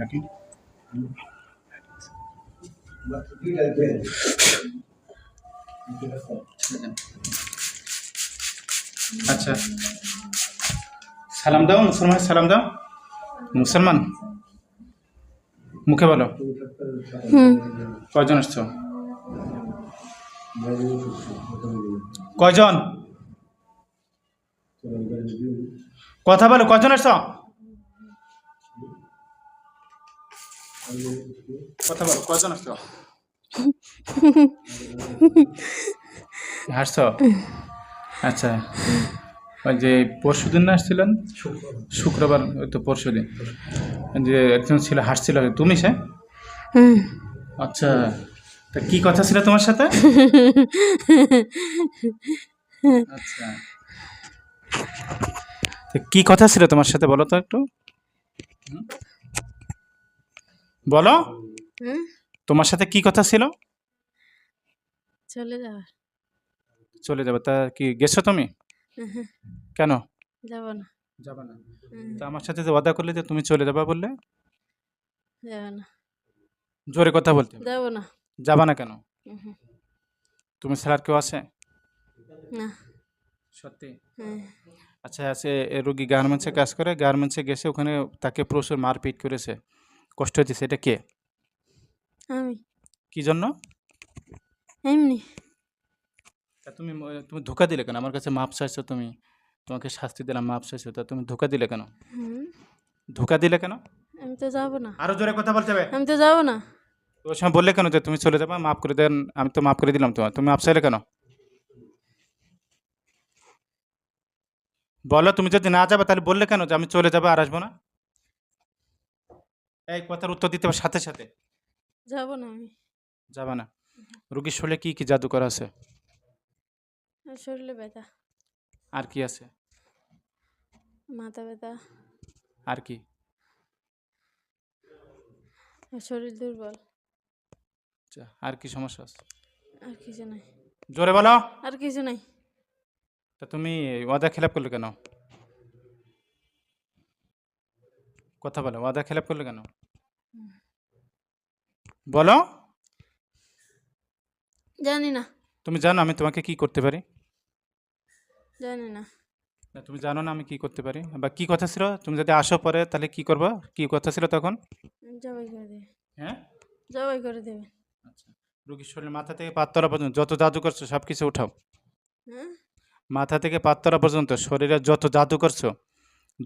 রাখি আচ্ছা। সালাম দাও মুসলমান সালাম দাও। মুসলমান মুখে বলো। হুম। কয়জন আসছো? কয়জন? কথা বলো কয়জন আসছো? কথা বলো, কয়জন আসছো হাসছো? আচ্ছা। ওই যে পরশু দিন আসছিলেন? শুক্রবার, ওই তো পরশু দিন। যে একজন ছিল, হাসছিল, তুমি সে? আচ্ছা তা কি কথা ছিল তোমার সাথে? আচ্ছা। কি কথা ছিল তোমার সাথে, বলো তো একটু? বলো। তোমার সাথে কি কথা ছিল? চলে যাওয়ার। চলে যাবে তা কি গেছো তুমি? কেন? যাব না। যাবে না। তা আমার সাথে যে ওয়াদা করলে যে তুমি চলে যাবা বললে? যাব না। জোরে কথা বলতে। যাব না। যাবা না কেন? তুমি ছাড়া আর কেউ আছে? না। সত্যি? আচ্ছা আছে রোগী গার্মেন্টসে কাজ করে গার্মেন্টসে গেছে ওখানে তাকে প্রচুর মারপিট করেছে। কষ্ট হয়েছে এটা কে? আমি। কি জন্য? এমনি। তা তুমি তুমি ধোকা দিলে কেন? আমার কাছে মাপ চাইছো তুমি। তোমাকে শাস্তি দিলাম মাপ চাইছো। তা তুমি ধোকা দিলে কেন? ধোকা দিলে কেন? আমি তো যাব না। আরও জোরে কথা বলতে হবে। আমি তো যাব না। ওই সময় বললে কেন যে তুমি চলে যাবা? মাফ করে দেন আমি তো মাফ করে দিলাম তোমার তুমি মাপ চাইলে কেন? বলো তুমি যদি না যাবে তাহলে বললে কেন যে আমি চলে যাব আর আসব না? এই কথার উত্তর দিতে হবে সাথে সাথে। যাব না আমি। যাবে না। রুগীর শরীরে কি কি জাদু করা আছে শরীরে ব্যথা। আর কি আছে? মাথা ব্যথা। আর কি? শরীর দুর্বল। আচ্ছা, আর কি সমস্যা আছে? আর কিছু নাই। জোরে বলো। আর কিছু নাই। তা তুমি ওয়াদা খেলাপ করলে কেন? কথা বলো ওয়াদা খেলাপ করলে কেন? বলো। জানি না। তুমি জানো আমি তোমাকে কি করতে পারি? জানি না। না তুমি জানো না আমি কি করতে পারি? বা কি কথা ছিল? তুমি যদি আসো পরে তাহলে কি করবা? কি কথা ছিল তখন? জবাই করে দেবে। হ্যাঁ? জবাই করে দেবে। আচ্ছা। রুগীর শরীর মাথা থেকে পাত্তরা পর্যন্ত যত জাদু করছ সব কিছু উঠাও। হ্যাঁ? মাথা থেকে পাত্তরা পর্যন্ত শরীরে যত জাদু করছ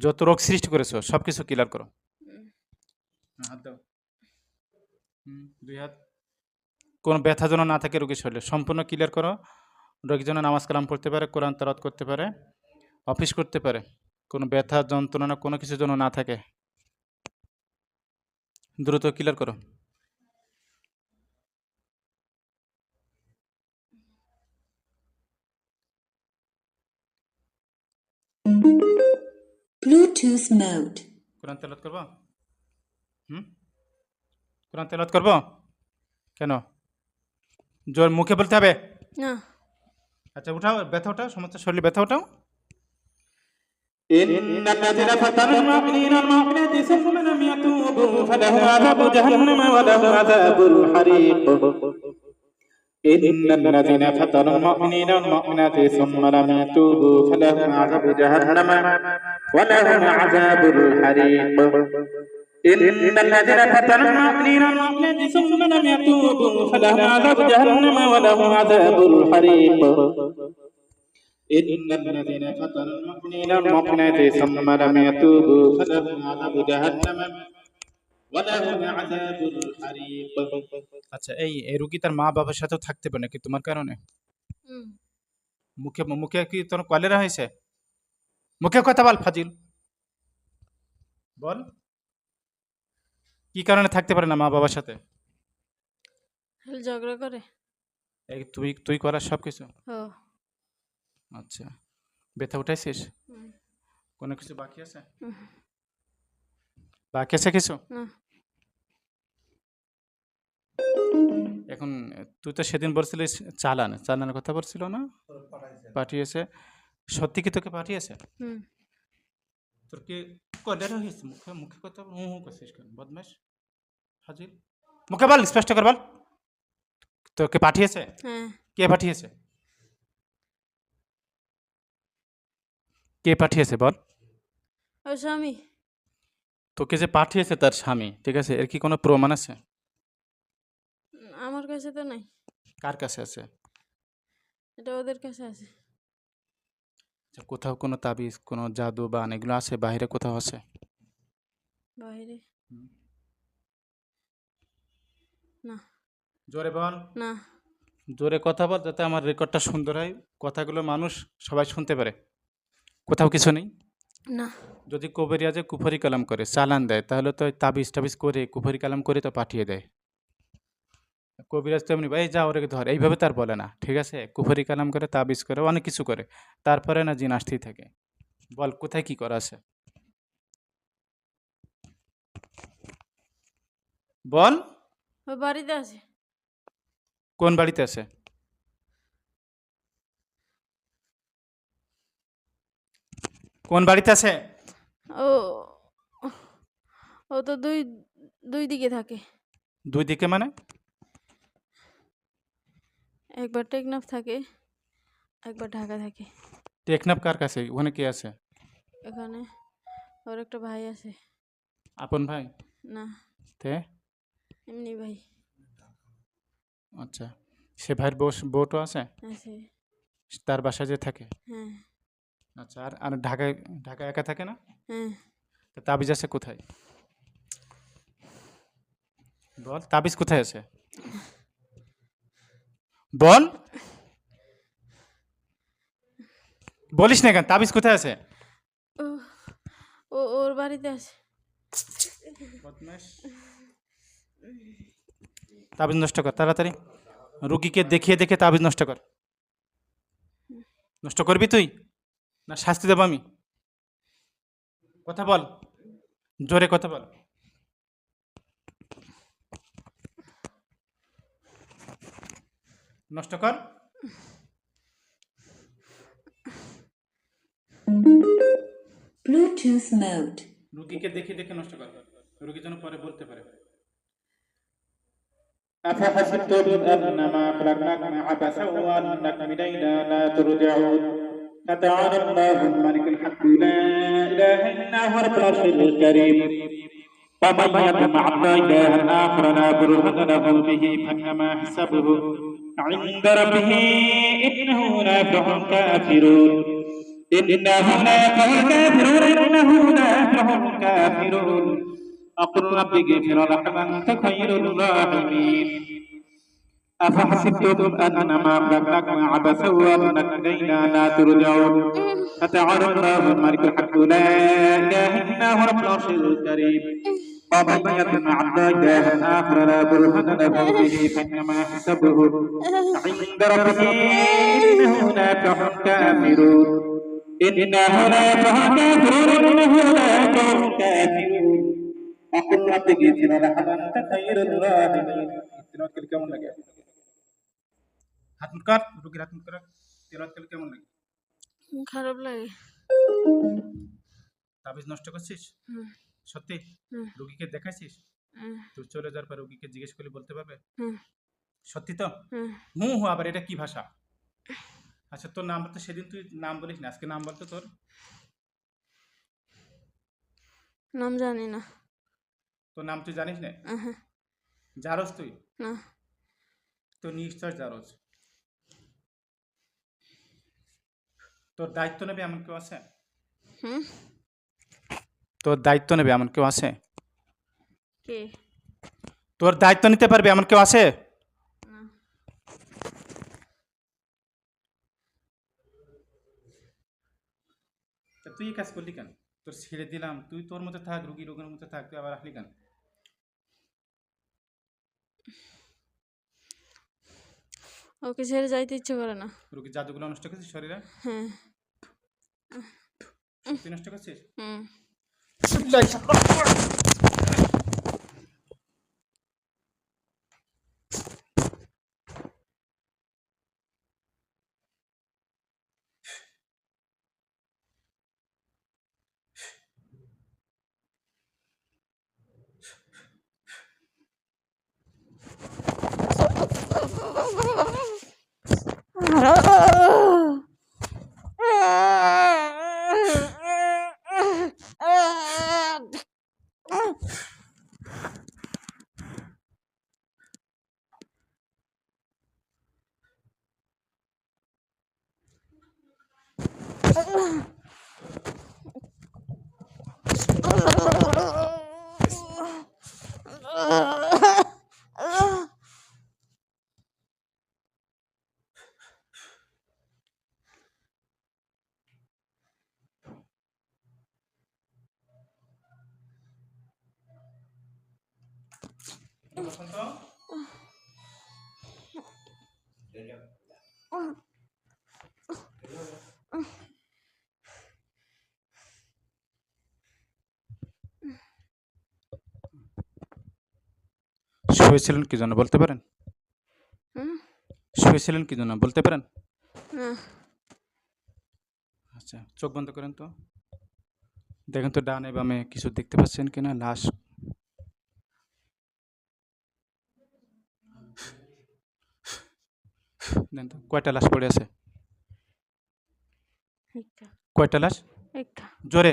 যত রোগ সৃষ্টি করেছ সব কিছু ক্লিয়ার করো। হাত দাও। দুই হাত। কোনো ব্যথা যেন না থাকে রোগীর শরীরে সম্পূর্ণ ক্লিয়ার করো। রোগী যেন নামাজ কালাম পড়তে পারে কোরআন তারাত করতে পারে অফিস করতে পারে কোনো ব্যথা যন্ত্রণা কোনো কিছু যেন না থাকে। দ্রুত ক্লিয়ার করো। Bluetooth mode. কোরআন তেলাত করব? হুম কোরআন তেলাত করবো কেন জোর মুখে বলতে হবে না আচ্ছা উঠাও ব্যথা উঠাও সমস্ত শরীরে ব্যথা উঠাও إن الذين فتنوا المؤمنين والمؤمنات ثم لم يتوبوا فلهم عذاب جهنم ولهم عذاب الحريق إن الذين فتنوا المؤمنين والمؤمنات ثم لم يتوبوا فلهم عذاب جهنم ولهم عذاب الحريق إن الذين فتنوا المؤمنين والمؤمنات ثم لم يتوبوا فلهم عذاب جهنم ولهم عذاب الحريق إن الذين فتنوا المؤمنين والمؤمنات ثم لم يتوبوا فلهم عذاب جهنم ولهم عذاب الحريق আচ্ছা এই এই রুগী তার মা বাবার সাথেও থাকতে পারে নাকি তোমার কারণে হুম মুখে মুখে কি তোর কলেরা হয়েছে মুখে কথা বল ফাজিল বল কি কারণে থাকতে পারে না মা বাবার সাথে? ঝগড়া করে। এই তুই তুই করার সব কিছু ও আচ্ছা। ব্যথা উঠাইছিস হুম, কোনো কিছু বাকি আছে? বাকি আছে কিছু? না। এখন তুই তো সেদিন বলছিলিস চালান। চালানের কথা বলছিল না? পাঠিয়েছে। সত্যি কি তোকে পাঠিয়েছে? তোর কি হয়েছে মুখে মুখে কথা হু হু করছিস কেন বদমাস হাজির। মুখে বল স্পষ্ট কর বল। তোকে পাঠিয়েছে? হ্যাঁ। কে পাঠিয়েছে? কে পাঠিয়েছে বল? স্বামী। তোকে যে পাঠিয়েছে তার স্বামী ঠিক আছে? এর কি কোনো প্রমাণ আছে? আমার কাছে তো নাই। কার কাছে আছে? এটা ওদের কাছে আছে। কোথাও কোনো তাবিজ কোনো জাদু বা এগুলো আছে? বাইরে কোথাও আছে? বাইরে। না। জোরে বল। না। জোরে কথা বল যাতে আমার রেকর্ডটা সুন্দর হয়। কথাগুলো মানুষ সবাই শুনতে পারে। কোথাও কিছু নেই? না। যদি কবিরাজে কুফরি কালাম করে চালান দেয় তাহলে তো তাবিজ টাবিজ করে কুফরি কালাম করে তো পাঠিয়ে দেয়। কবিরাজ তো এমনি এই যা ওরে ধর। এইভাবে তার বলে না। ঠিক আছে? কুফরি কালাম করে তাবিজ করে অনেক কিছু করে। তারপরে না জিন আসতেই থাকে। বল কোথায় কি করা আছে? বল। বাড়িতে আছে। কোন বাড়িতে আছে? কোন বাড়িতে আছে? ও ও তো দুই দুই দিকে থাকে। দুই দিকে মানে? একবার টেকনাফ থাকে একবার ঢাকা থাকে। টেকনাফ কার কাছে? ওখানে কে আছে? এখানে ওর একটা ভাই আছে। আপন ভাই? না। তে? এমনি ভাই। আচ্ছা। সে ভাইয়ের বউ বউটো আছে? আছে। তার বাসায় যে থাকে? হ্যাঁ। আচ্ছা আর আর ঢাকায় ঢাকায় একা থাকে না? হ্যাঁ। তা তাবিজ আছে কোথায়? বল তাবিজ কোথায় আছে? বল। বলিস না কেন তাবিজ কোথায় আছে? ও ও ওর বাড়িতে আছে। তাবিজ নষ্ট কর তাড়াতাড়ি। রুগীকে দেখিয়ে দেখে তাবিজ নষ্ট কর। নষ্ট করবি তুই? না শাস্তি দেবো আমি। কথা বল জোরে কথা বল। নষ্ট কর Bluetooth mode. রুগীকে দেখে দেখে নষ্ট কর রুগী যেন পরে বলতে পারে أفحسبتم أنما خلقناكم عبثا وأنكم إلينا لا ترجعون فتعالى الله الملك الحق لا إله إلا هو رب العرش الكريم ومن يطمع الله إلها آخر لا برهان له به فإنما حسابه عند ربه إنه لا يفلح الكافرون إنه لا يفلح الكافرون إنه لا يفلح الكافرون أقل رب اغفر لك أنت خير الراحمين أفحسبتم أنما خلقناكم عبثا وأنكم إلينا لا ترجعون فتعالى الله الملك الحق لا إله إلا هو رب العرش الكريم ومن يطمع الله إلها آخر لا برهان له به فإنما حسبه عند ربه إنه لا يفلح الكافرون إنه لا يفلح الكافرون إنه لا يفلح الكافرون أقول رب اغفر لك أنت خير الراحمين তেলাওয়াত করলে কেমন লাগে হাত মুট কর রুগীর হাত মুট কর তেলাওয়াত করলে কেমন লাগে উম, খারাপ লাগে তাবিজ নষ্ট করছিস হুম, সত্যি। রুগীকে দেখাইছিস? তুই চলে যাওয়ার পর রুগীকে জিজ্ঞেস করলে বলতে পারবে? সত্যি তো? হুম। হুম আবার এটা কি ভাষা? আচ্ছা তোর নাম তো সেদিন তুই নাম বলিস না আজকে নাম বলতো তোর? নাম জানি না। তোর নাম তুই জানিস না? আহা, জারস তুই? না। তো নিশ্চয় জারস তোর দায়িত্ব নেবে এমন কেউ আছে? হুম। তোর দায়িত্ব নেবে এমন কেউ আছে? কে? তোর দায়িত্ব নিতে পারবে এমন কেউ আছে? তা তুই এই কাজ করলি কেন? তোর ছেড়ে দিলাম তুই তোর মধ্যে থাক রুগী রোগের মধ্যে থাক তুই আবার রাখলি কেন? ওকে ছেড়ে যাইতে ইচ্ছে করে না। রুগীর জাদুগুলো নষ্ট করছিস শরীরে? হ্যাঁ। তুই নষ্ট করছিস? হুম। 是不是啊 어, 어. 내려. শুয়েছিলেন কি জন্য বলতে পারেন? শুয়েছিলেন কি জন্য বলতে পারেন? আচ্ছা চোখ বন্ধ করেন তো। দেখেন তো ডানে বামে কিছু দেখতে পাচ্ছেন কিনা? লাশ। কয়টা লাশ পড়ে আছে? কয়টা লাশ? একটা। জোরে।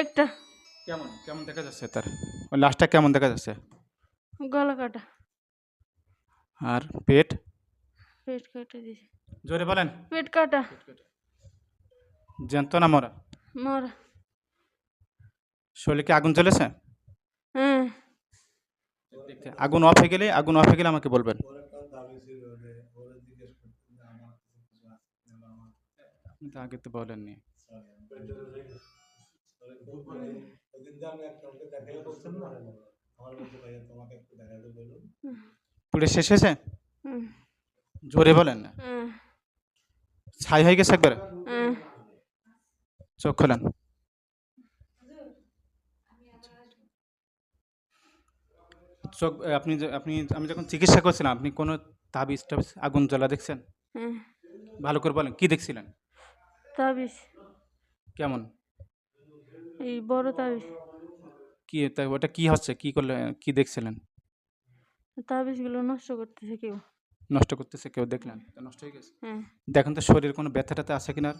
একটা। কেমন কেমন দেখা যাচ্ছে তার? ওই লাশটা কেমন দেখা যাচ্ছে? গলা কাটা। আর পেট? পেট কেটে দিছে জোরে বলেন। পেট কাটা। জ্যান্ত না মরা? মরা। শরীরে কি আগুন জ্বলেছে? হ্যাঁ। আগুন অফ হয়ে গেলে আগুন অফ হয়ে গেলে আমাকে বলবেন। তো আগে তো বলেননি। পুড়ে শেষ হয়েছে? জোরে বলেন না। হ্যাঁ, ছাই হয়ে গেছে একবার। চোখ খোলেন। চোখ আপনি আপনি আমি যখন চিকিৎসা করছিলাম আপনি কোনো তাবিজ টাবিজ আগুন জ্বলা দেখছেন? ভালো করে বলেন কি দেখছিলেন? তাবিজ। কেমন? এই বড় তাবিজ। কি তা ওটা কি হচ্ছে? কি করলে কি দেখছিলেন? তাবিজগুলো নষ্ট করতেছে কেউ। নষ্ট করতেছে কেউ দেখলেন? তা নষ্ট হয়ে গেছে? হ্যাঁ। দেখেন তো শরীরে কোনো ব্যথা ট্যাথা আছে কিনা?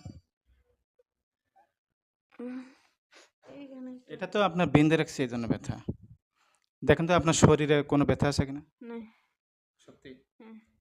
এটা তো আপনার বেঁধে রাখছে এই জন্য ব্যথা। দেখেন তো আপনার শরীরে কোনো ব্যথা আছে কিনা? নাই। সত্যি? হ্যাঁ।